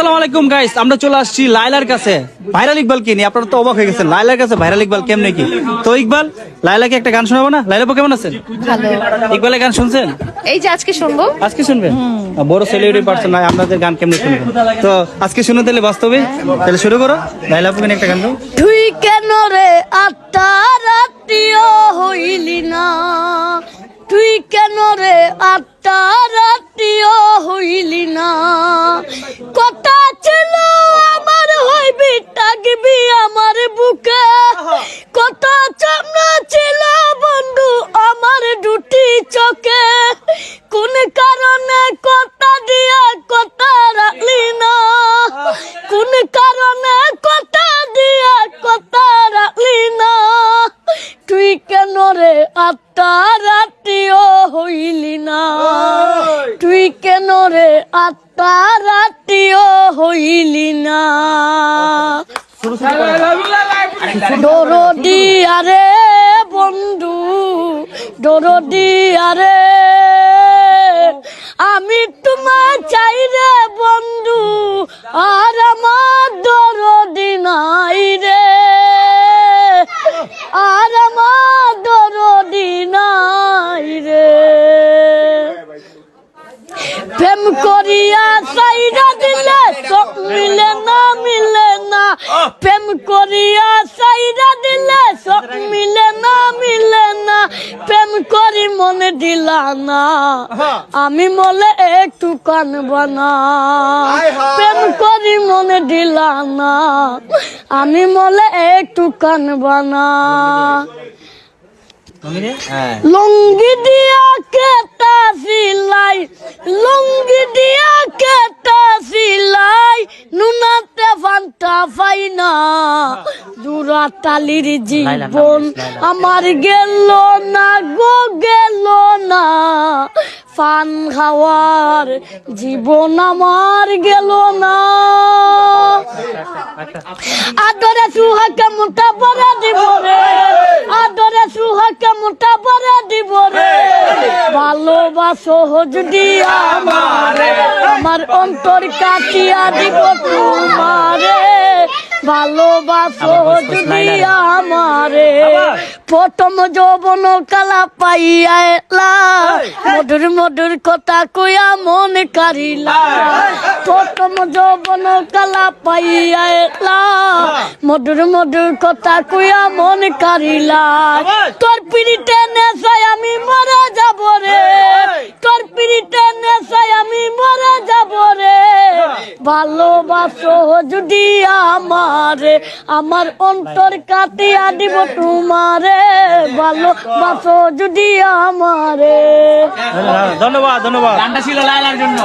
আসসালামু আলাইকুম গাইস আমরা চলে আসছি লাইলার কাছে। ভাইরাল ইকবাল কি নিয়ে? আপনারা তো অবাক হয়ে গেছেন। লাইলার কাছে ভাইরাল ইকবাল কেমনে কি? তো ইকবাল লাইলাকে একটা গান শোনাবো না? লাইলা কেমন আছেন? ইকবালের গান শুনছেন? এই যে আজকে শুনব। আজকে শুনবেন? বড় সেলিব্রিটি পার্সন নাই আপনাদের গান কেমনে শুনবেন? তো আজকে শুনে তাহলে বাস্তবে? তাহলে শুরু করো। লাইলা আপুকে একটা গান গাও। তুই কেন রে আত্মা রাত্রিও হইলি না? তুই কেন রে আত্মা রাত্রিও হইলি না। কথা রে আত্মা রাত্রিও হইলি না। দরদি আরে বন্ধু দরদি আরে। আমি তোমার চাই রে বন্ধু আর মনে দিলা না। আমি মলে একটু কানব না প্রেম করি মনে দিলা না। আমি মলে একটু কানব না লুঙ্গি দিয়া কেটা সিলাই লুঙ্গি দিয়া কেটা সিলাই নুনাতে ফান্টা পাই না জুরা তালির জীবন আমার গেল না গো গেল না। ফান খাওয়ার জীবন আমার গেল না। আদরে সুহাকে মোটা বড়া দিব রে। আদরে সুহাকে মোটা বড়া দিব রে। ভালোবাসো যদি আমারে। আমার অন্তর কাটিয়া দিব তোমারে। ভালোবাসো যদি আমারে। প্রথম যৌবন কালা পাইয়া এলা। মধুর মধুর কথা কইয়া মন কারিলা। প্রথম যৌবন কালা পাইয়া এলা। মধুর মধুর কথা কইয়া মন কারিলা। তোর পিড়িতে নেশায় আমি মরে যাব রে। ভালোবাসো যদি আমারে আমার অন্তর কাটিয়া দিব তোমারে ভালোবাসো যদি আমারে। ধন্যবাদ ধন্যবাদ। গানটা ছিল লাইলার জন্য।